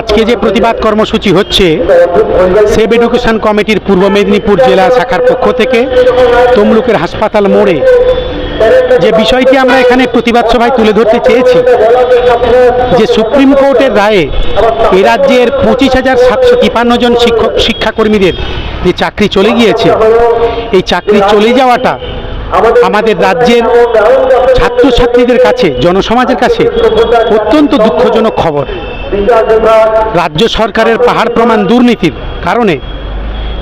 আজকে যে প্রতিবাদ কর্মসূচি হচ্ছে, সেভ এডুকেশন কমিটির পূর্ব মেদিনীপুর জেলা শাখার পক্ষ থেকে তমলুকের হাসপাতাল মোড়ে যে বিষয়টি আমরা এখানে প্রতিবাদ সভায় তুলে ধরতে চেয়েছি, যে সুপ্রিম কোর্টের রায়ে এ রাজ্যের পঁচিশ হাজার সাতশো তিপান্ন জন শিক্ষক, শিক্ষাকর্মীদের যে চাকরি চলে গিয়েছে, এই চাকরি চলে যাওয়াটা আমাদের রাজ্যের ছাত্রছাত্রীদের কাছে, জনসমাজের কাছে অত্যন্ত দুঃখজনক খবর। রাজ্য সরকারের পাহাড় প্রমাণ দুর্নীতির কারণে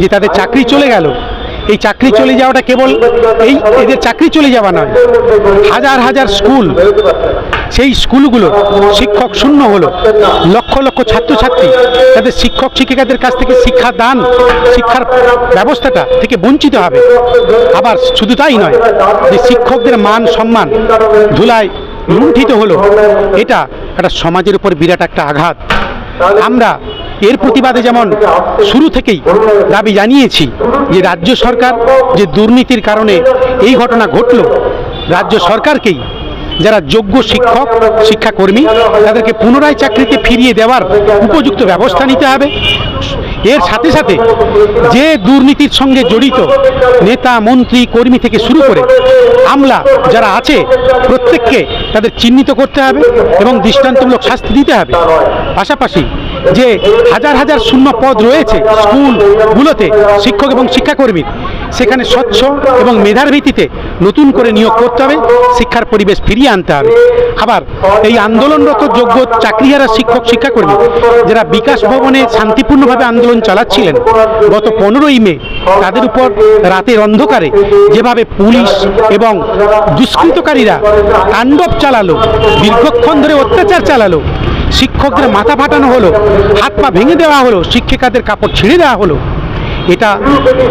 যে তাদের চাকরি চলে গেল, এই চাকরি চলে যাওয়াটা কেবল এই এদের চাকরি চলে যাওয়া নয়। হাজার হাজার স্কুল, সেই স্কুলগুলো শিক্ষক শূন্য হলো। লক্ষ লক্ষ ছাত্রছাত্রী, তাদের শিক্ষক শিক্ষিকাদের কাছ থেকে শিক্ষা দান, শিক্ষার ব্যবস্থাটা থেকে বঞ্চিত হবে। আবার শুধু তাই নয়, যে শিক্ষকদের মান সম্মান ধুলায় লুণ্ঠিত হলো। এটা একটা সমাজের উপর বিরাট একটা আঘাত। আমরা এর প্রতিবাদে যেমন শুরু থেকেই দাবি জানিয়েছি যে রাজ্য সরকার যে দুর্নীতির কারণে এই ঘটনা ঘটল, রাজ্য সরকারকেই যারা যোগ্য শিক্ষক, শিক্ষাকর্মী, তাদেরকে পুনরায় চাকরিতে ফিরিয়ে দেওয়ার উপযুক্ত ব্যবস্থা নিতে হবে। এর সাথে সাথে যে দুর্নীতির সঙ্গে জড়িত নেতা, মন্ত্রী, কর্মী থেকে শুরু করে আমলা যারা আছে, প্রত্যেককে তাদের চিহ্নিত করতে হবে এবং দৃষ্টান্তমূলক শাস্তি দিতে হবে। পাশাপাশি যে হাজার হাজার শূন্য পদ রয়েছে স্কুলগুলোতে শিক্ষক এবং শিক্ষাকর্মীর, সেখানে স্বচ্ছ এবং মেধার ভিত্তিতে নতুন করে নিয়োগ করতে হবে, শিক্ষার পরিবেশ ফিরিয়ে আনতে হবে। আবার এই আন্দোলনরত যোগ্য চাকরিহারা শিক্ষক, শিক্ষাকর্মী যারা বিকাশ ভবনে শান্তিপূর্ণভাবে আন্দোলন চালাচ্ছিলেন, গত পনেরোই মে তাদের উপর রাতের অন্ধকারে যেভাবে পুলিশ এবং দুষ্কৃতকারীরা তাণ্ডব চালালো, দীর্ঘক্ষণ ধরে অত্যাচার চালালো, শিক্ষকদের মাথা ফাটানো হলো, হাত পা ভেঙে দেওয়া হলো, শিক্ষিকাদের কাপড় ছিঁড়ে দেওয়া হলো এটা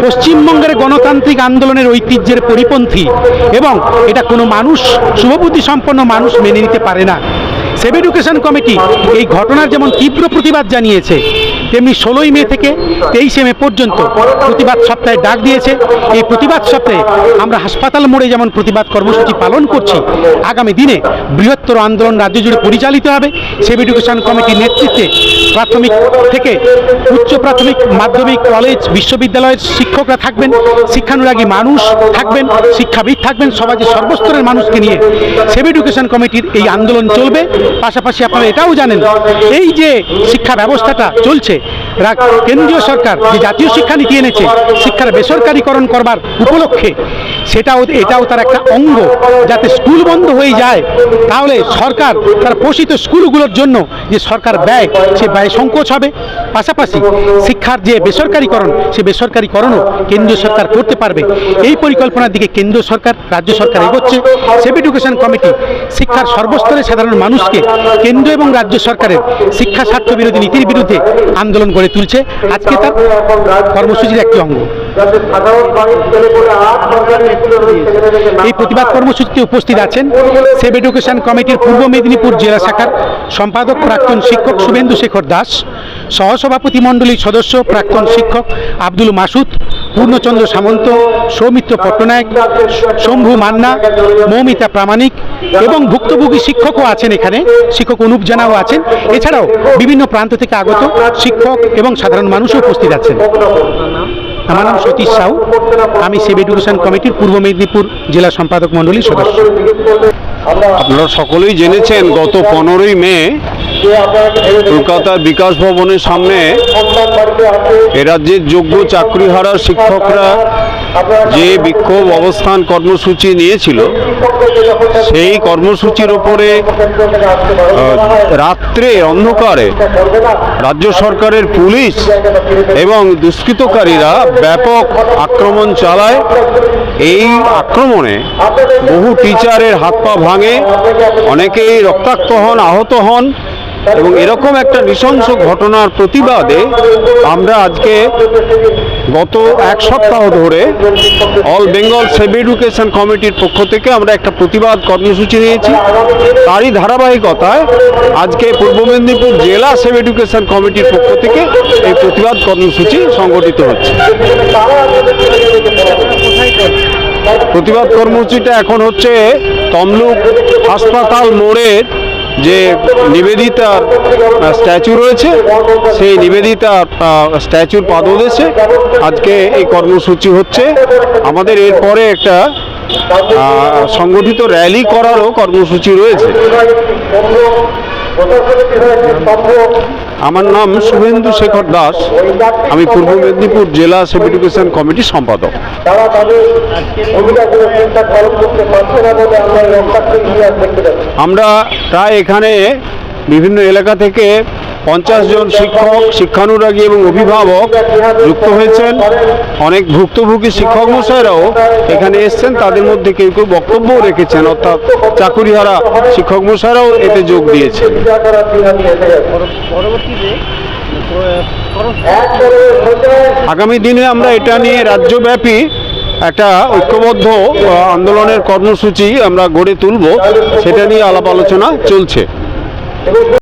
পশ্চিমবঙ্গের গণতান্ত্রিক আন্দোলনের ঐতিহ্যের পরিপন্থী এবং এটা কোনো মানুষ, শুভবুদ্ধি সম্পন্ন মানুষ মেনে নিতে পারে না। সেভ এডুকেশন কমিটি এই ঘটনার যেমন তীব্র প্রতিবাদ জানিয়েছে তেমনি ষোলোই মে থেকে তেইশে মে পর্যন্ত প্রতিবাদ সপ্তাহে ডাক দিয়েছে। এই প্রতিবাদ সপ্তাহে আমরা হাসপাতাল মোড়ে যেমন প্রতিবাদ কর্মসূচি পালন করছি, আগামী দিনে বৃহত্তর আন্দোলন রাজ্য জুড়ে পরিচালিত হবে। সেভ এডুকেশন কমিটির নেতৃত্বে প্রাথমিক থেকে উচ্চ প্রাথমিক মাধ্যমিক কলেজ বিশ্ববিদ্যালয়ের শিক্ষকরা থাকবেন, শিক্ষানুরাগী মানুষ থাকবেন, শিক্ষাবিদ থাকবেন, সমাজের সর্বস্তরের মানুষকে নিয়ে সেভ এডুকেশন কমিটির এই আন্দোলন চলবে। পাশাপাশি আপনারা এটাও জানেন, এই যে শিক্ষা ব্যবস্থাটা চলছে কেন্দ্রীয় সরকার যে জাতীয় শিক্ষানীতি এনেছে, শিক্ষার বেসরকারীকরণ করবার উপলক্ষে, সেটাও এটাও তার একটা অঙ্গ। যাতে স্কুল বন্ধ হয়ে যায়, তাহলে সরকার তার পোষিত স্কুলগুলোর জন্য যে সরকার ব্যয়, সে ব্যয় সংকোচ হবে। পাশাপাশি শিক্ষার যে বেসরকারীকরণ, সে বেসরকারীকরণও কেন্দ্রীয় সরকার করতে পারবে। এই পরিকল্পনার দিকে কেন্দ্র সরকার, রাজ্য সরকার এগোচ্ছে। সেভ এডুকেশন কমিটি শিক্ষার সর্বস্তরে সাধারণ মানুষকে কেন্দ্র এবং রাজ্য সরকারের শিক্ষা স্বার্থ বিরোধী নীতির বিরুদ্ধে আন্দোলন গড়ে তুলছে। আজকে তার কর্মসূচির একটি অঙ্গ। এই প্রতিবাদ কর্মসূচিতে উপস্থিত আছেন সেভ এডুকেশন কমিটির পূর্ব মেদিনীপুর জেলা শাখার সম্পাদক প্রাক্তন শিক্ষক শুভেন্দু শেখর দাস, সহসভাপতি মণ্ডলীর সদস্য প্রাক্তন শিক্ষক আব্দুল মাসুদ পূর্ণচন্দ্র সামন্ত, সৌমিত্র পট্টনায়ক, শম্ভু মান্না, মৌমিতা প্রামাণিক এবং ভুক্তভোগী শিক্ষকও আছেন এখানে। শিক্ষক অনুপ জানাও আছেন। এছাড়াও বিভিন্ন প্রান্ত থেকে আগত শিক্ষক এবং সাধারণ মানুষও উপস্থিত আছেন। আমার নাম সতীশ সাউ। আমি সেভ এডুকেশন কমিটির পূর্ব মেদিনীপুর জেলা সম্পাদক মণ্ডলীর সদস্য। আপনারা সকলেই জেনেছেন, গত পনেরোই মে কলকাতা বিকাশ ভবনের সামনে এ রাজ্যের যোগ্য চাকরিহারা শিক্ষকরা যে বিক্ষোভ অবস্থান কর্মসূচি নিয়েছিল, সেই কর্মসূচির ওপরে রাত্রে অন্ধকারে রাজ্য সরকারের পুলিশ এবং দুষ্কৃতকারীরা ব্যাপক আক্রমণ চালায়। এই আক্রমণে বহু টিচারের হাত পা ভাঙে, অনেকেই রক্তাক্ত হন, আহত হন। এবং এরকম একটা নৃশংস ঘটনার প্রতিবাদে আমরা আজকে গত এক সপ্তাহ ধরে অল বেঙ্গল সেভ এডুকেশন কমিটির পক্ষ থেকে আমরা একটা প্রতিবাদ কর্মসূচি নিয়েছি। তারই ধারাবাহিকতায় আজকে পূর্ব মেদিনীপুর জেলা সেভ এডুকেশন কমিটির পক্ষ থেকে এই প্রতিবাদ কর্মসূচি সংগঠিত হচ্ছে। প্রতিবাদ কর্মসূচিটা এখন হচ্ছে তমলুক হাসপাতাল মোড়ের যে নিবেদিতার স্ট্যাচু রয়েছে, সেই নিবেদিতার স্ট্যাচুর পাদদেশে আজকে এই কর্মসূচি হচ্ছে। আমাদের এরপরে একটা সংগঠিত র্যালি করারও কর্মসূচি রয়েছে। আমার নাম শুভেন্দু শেখর দাস। আমি পূর্ব মেদিনীপুর জেলা সেভ এডুকেশন কমিটির সম্পাদক। আমরা প্রায় এখানে বিভিন্ন এলাকা থেকে পঞ্চাশ জন শিক্ষক, শিক্ষানুরাগী এবং অভিভাবক যুক্ত হয়েছেন। অনেক ভুক্তভোগী শিক্ষক মশাইরাও এখানে এসছেন। তাদের মধ্যে কেউ কেউ বক্তব্যও রেখেছেন। অর্থাৎ চাকুরিহারা শিক্ষক মশাইরাও এতে যোগ দিয়েছেন। আগামী দিনে আমরা এটা নিয়ে রাজ্যব্যাপী একটা ঐক্যবদ্ধ আন্দোলনের কর্মসূচি আমরা গড়ে তুলব। সেটা নিয়ে আলাপ আলোচনা চলছে।